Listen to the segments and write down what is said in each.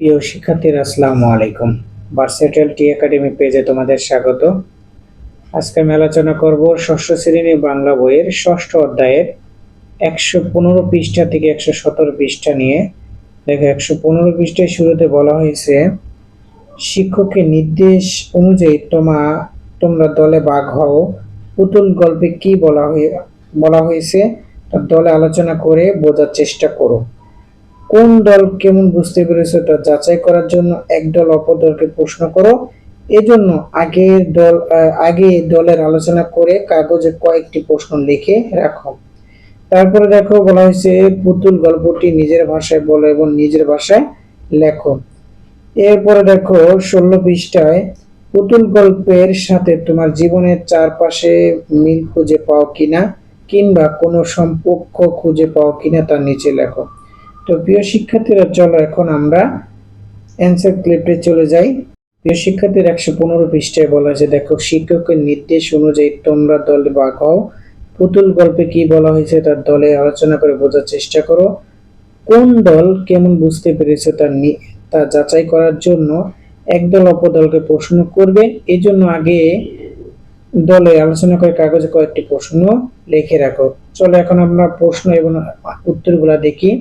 প্রিয় শিক্ষার্থীরা, আসসালামু আলাইকুম। ভার্সেটাল টি একাডেমি পেজে তোমাদের স্বাগত। আজকে আমি আলোচনা করব ষষ্ঠ শ্রেণি বাংলা বইয়ের ষষ্ঠ অধ্যায়ের একশো পনেরো পৃষ্ঠা থেকে একশো সতেরো পৃষ্ঠা নিয়ে। দেখো, একশো পনেরো পৃষ্ঠায় শুরুতে বলা হয়েছে, শিক্ষকের নির্দেশ অনুযায়ী তোমা, তোমরা দলে ভাগ হও। পুতুল গল্পে কি বলা হয়ে, বলা হয়েছে দলে আলোচনা করে বোঝার চেষ্টা করো। কোন দল কেমন বুঝতে পেরেছে তা যাচাই করার জন্য এক দল অপর দলকে প্রশ্ন করো। এজন্য আগের দল আগে দলের আলোচনা করে কাগজে কয়েকটি প্রশ্ন লিখে রাখো। তারপরে দেখো, বলা হয়েছে, পুতুল গল্পটি নিজের ভাষায় বলো এবং নিজের ভাষায় লেখো। এরপরে দেখো, ষোলো পৃষ্ঠায়, পুতুল গল্পের সাথে তোমার জীবনের চারপাশে মিল খুঁজে পাও কিনা কিংবা কোনো সম্পর্ক খুঁজে পাও কিনা তার নিচে লেখো। তো প্রিয় শিক্ষার্থীরা, চলো এখন আমরা অ্যান্সার ক্লিপে চলে যাই। প্রিয় শিক্ষার্থীর একশো পনেরো পৃষ্ঠায় বলা হয়েছে দেখো, শিক্ষকের নির্দেশ অনুযায়ী তোমরা দলে ভাগ হও। পুতুল গল্পে কি বলা হয়েছে তার দলে আলোচনা করে বোঝার চেষ্টা করো। কোন দল কেমন বুঝতে পেরেছে তার তা যাচাই করার জন্য একদল অপর দলকে প্রশ্ন করবে। এই জন্য আগে দলে আলোচনা করে কাগজে কয়েকটি প্রশ্ন লিখে রাখো। চলো এখন আমরা প্রশ্ন এবং উত্তরগুলা দেখি।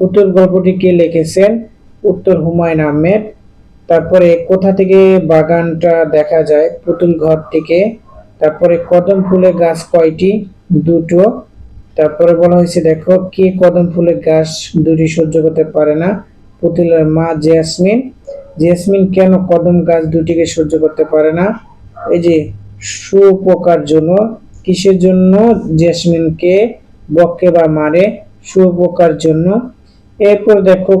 পুতুল গল্পটি কে লিখেছেন? উত্তর হুমায়ুন আহমেদ। তারপরে কোথা থেকে বাগানটা দেখা যায়? পুতুল ঘর থেকে। তারপরে কদম ফুলের গাছ কয়টি? দুটো। তারপরে বলা হয়েছে, দেখো, কে কদম ফুলের গাছ দুটি সহ্য করতে পারে না? পুতুলের মা জেসমিন। জেসমিন কেন কদম গাছ দুটিকে সহ্য করতে পারে না? এই যে সুপোকার জন্য। কিসের জন্য? জেসমিনকে বকে বা মারে। শুয়োপোকার জন্য। এরপর দেখো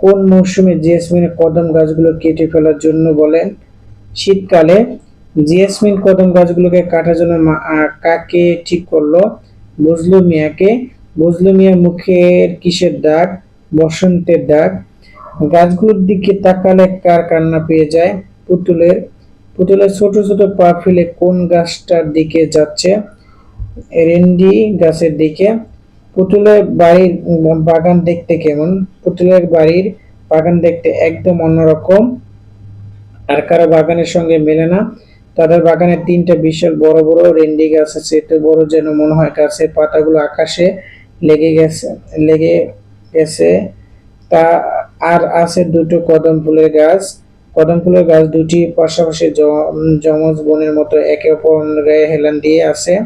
কোন মৌসুমে জেসমিনের কদম গাছগুলো কেটে ফেলার জন্য বলেন, শীতকালে জেসমিন কদম গাছগুলোকে কাটার জন্য কাকে ঠিক করল? বজলু মিয়াকে। বজলু মিয়া মুখের কিসের দাগ? বসন্তের দাগ। গাছগুলোর দিকে তাকালে কার কান্না পেয়ে যায়? পুতুলের। পুতুলের ছোট ছোট পা ফেলে কোন গাছটার দিকে যাচ্ছে? রেন্ডি গাছের দিকে। পুতুলের বাড়ির বাগান দেখতে কেমন? পুতুলের বাড়ির বাগান দেখতে একদম অন্যরকম। আর কারও বাগানের সঙ্গে মেলে না। তাদের বাগানে তিনটা বিশাল বড় বড় রেন্ডি গাছ আছে। এত বড় যেন মনে হয় গাছের পাতাগুলো আকাশে লেগে গেছে লেগে গেছে। তা আর আছে দুটো কদম ফুলের গাছ। কদম ফুলের গাছ দুটি পাশাপাশি জ- যমজ বোনের মতো একে অপরের গায়ে হেলান দিয়ে আছে।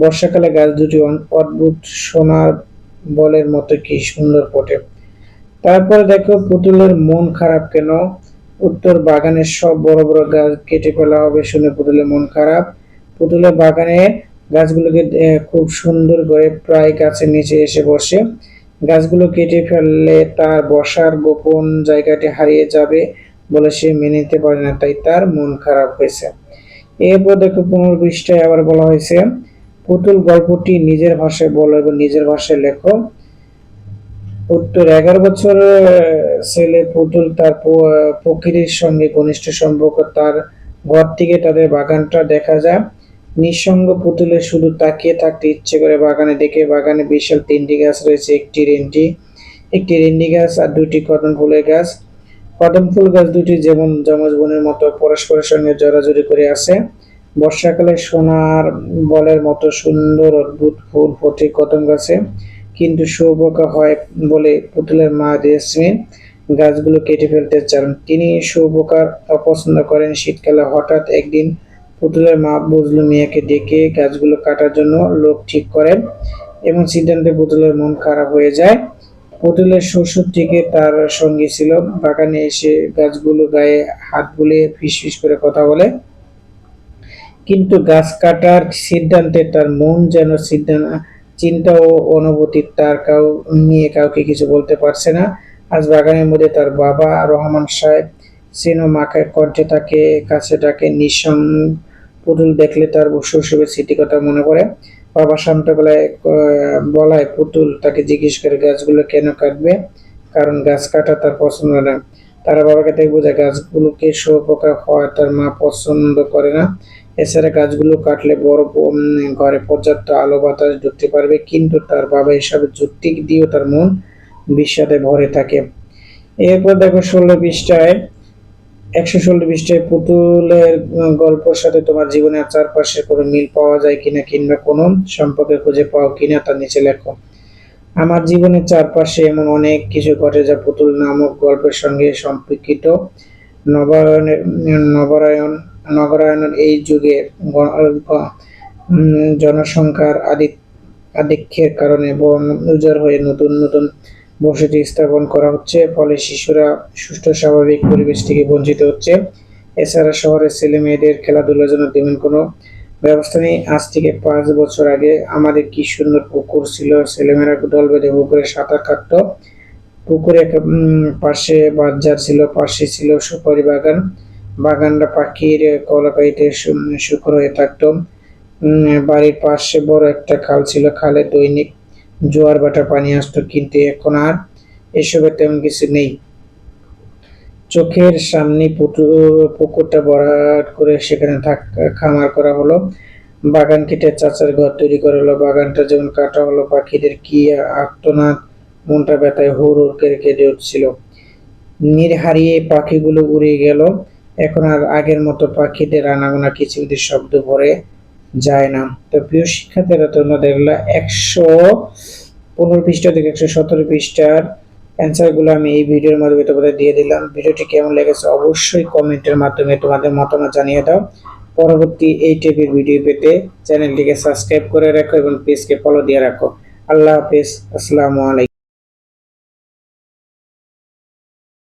বর্ষাকালে গাছ দুটি অদ্ভুত সোনার বলের মতো কি সুন্দর ফোটে। তারপরে দেখো, পুতুলের মন খারাপ কেন? উত্তর বাগানের সব বড় বড় গাছ কেটে ফেলা হবে শুনে পুতুলের মন খারাপ। পুতুলের বাগানে গাছগুলোকে খুব সুন্দর করে প্রায় গাছের নিচে এসে বসে। গাছগুলো কেটে ফেললে তার বসার গোপন জায়গাটি হারিয়ে যাবে বলে সে মেনে নিতে পারে না, তাই তার মন খারাপ হয়েছে। এরপর দেখো পনেরো পৃষ্ঠায় আবার বলা হয়েছে পুতুল গল্পটি নিজের ভাষায় বলো এবং নিজের ভাষায় লেখো। উত্তর, এগারো বছরের ছেলে পুতুল তার প্রকৃতির সঙ্গে ঘনিষ্ঠ সম্পর্ক, তার ঘর থেকে তাদের বাগানটা দেখা যায়। নিঃসঙ্গ পুতুলের শুধু তাকিয়ে থাকতে ইচ্ছে করে বাগানে দেখে, বাগানে বিশাল তিনটি গাছ রয়েছে, একটি রেন্টি, একটি রেন্ডি গাছ আর দুটি কদম ফুলের গাছ। কদম ফুল গাছ দুটি যেমন যমজ বোনের মতো পরস্পরের সঙ্গে জড়াজড়ি করে আছে। বর্ষাকালে সোনার বলের মতো সুন্দর অদ্ভুত ফুল ফোটে কদম গাছে। কিন্তু শুয়োপোকা হয় বলে পুতুলের মা জেসমিন গাছগুলো কেটে ফেলতে চান। তিনি শুয়োপোকার অপছন্দ করেন শীতকালে। হঠাৎ একদিন পুতুলের মা বজলু মিয়াকে ডেকে গাছগুলো কাটার জন্য লোক ঠিক করেন এবং সিদ্ধান্তে পুতুলের মন খারাপ হয়ে যায়। পুতুলের শ্বশুর থেকে তার সঙ্গী ছিল। বাগানে এসে গাছগুলো গায়ে হাত বুলিয়ে ফিসফিস করে কথা বলে। কিন্তু গাছ কাটার সিদ্ধান্তে তার মন যেন সিদ্ধান্ত চিন্তা ও অনুভূতি তার কাউ নিয়ে কাউকে কিছু বলতে পারছে না। আজ বাগানের মধ্যে তার বাবা রহমান সাহেব সিনো মাকে কণ্ঠে তাকে কাছে ডাকে নিঃসং পুতুল দেখলে তার শৈশবের স্মৃতি কথা মনে পড়ে। বাবা শান্ত আহ, বলায় পুতুল তাকে জিজ্ঞেস করে গাছগুলো কেন কাটবে? কারণ গাছ কাটা তার পছন্দ না। তারা বাবাকে তাই বোঝায় গাছগুলোকে শুয়োপোকা হওয়া তার মা পছন্দ করে না। এছাড়া গাছগুলো কাটলে বড় ঘরে পর্যাপ্ত আলো বাতাস ঢুকতে পারবে, কিন্তু তার বাবা হিসাবে যুক্তি দিয়েও তার মন বিষাদে ভরে থাকে। এরপর দেখো ষোলো পৃষ্ঠায়, একশো ষোলো পৃষ্ঠায় পুতুলের গল্পের সাথে তোমার জীবনের চারপাশে কোনো মিল পাওয়া যায় কিনা কিংবা কোনো সম্পর্কে খুঁজে পাও কিনা তার নিচে লেখো। আমার জীবনের চারপাশে এমন অনেক কিছু ঘটে যা পুতুল নামক গল্পের সঙ্গে সম্পর্কিত। নবায়নের নবরায়ন নগরায়নের এই যুগে জনসংখ্যার আদি আধিক্যের কারণে বন উজাড় হয়ে নতুন নতুন বসতি স্থাপন করা হচ্ছে। ফলে শিশুরা সুষ্ঠু স্বাভাবিক পরিবেশ থেকে বঞ্চিত হচ্ছে। এছাড়া শহরের ছেলে মেয়েদের খেলাধুলার জন্য তেমন কোনো ব্যবস্থা নেই। আজ থেকে পাঁচ বছর আগে আমাদের কি সুন্দর পুকুর ছিল। ছেলেমেয়েরা দল বেঁধে পুকুরে সাঁতার কাটতো। পুকুরে পাশে বাজার ছিল, পাশে ছিল সুপারি বাগান। বাগানটা পাখির কলাপাইতে সু- শুকর হয়ে থাকতো। বাড়ির পাশে বড় একটা খাল ছিল। খালে দৈনিক জোয়ার বাটা পানি আসতো, কিন্তু এখন আর এসবের তেমন কিছু নেই। চোখের সামনে পুটু- পুকুরটা ভরাট করে সেখানে থাক, খামার করা হলো। বাগান কেটে চাচার ঘর তৈরি করা হলো। বাগানটা যেমন কাটা হলো, পাখিদের কি আত্মনাদ মনটা ব্যথায় হুর হুর করে কেঁদে উঠছিল। নির হারিয়ে পাখিগুলো উড়ে গেল। এখন আর আগের মতো পাখিদের আনাগোনা কিচিমিচির শব্দ ভরে যায় না। তো প্রিয় শিক্ষার্থীরা, তোমরা দেখলা একশো পনেরো পৃষ্ঠা থেকে একশো সতেরো পৃষ্ঠার অ্যান্সারগুলো আমি এই ভিডিওর মাধ্যমে তোমাদের দিয়ে দিলাম। ভিডিওটি কেমন লেগেছে অবশ্যই কমেন্টের মাধ্যমে তোমাদের মতামত জানিয়ে দাও। পরবর্তী এই টাইপের ভিডিও পেতে চ্যানেলটিকে সাবস্ক্রাইব করে রাখো এবং পেজকে ফলো দিয়ে রাখো। আল্লাহ হাফেজ। আসসালামু আলাইকুম।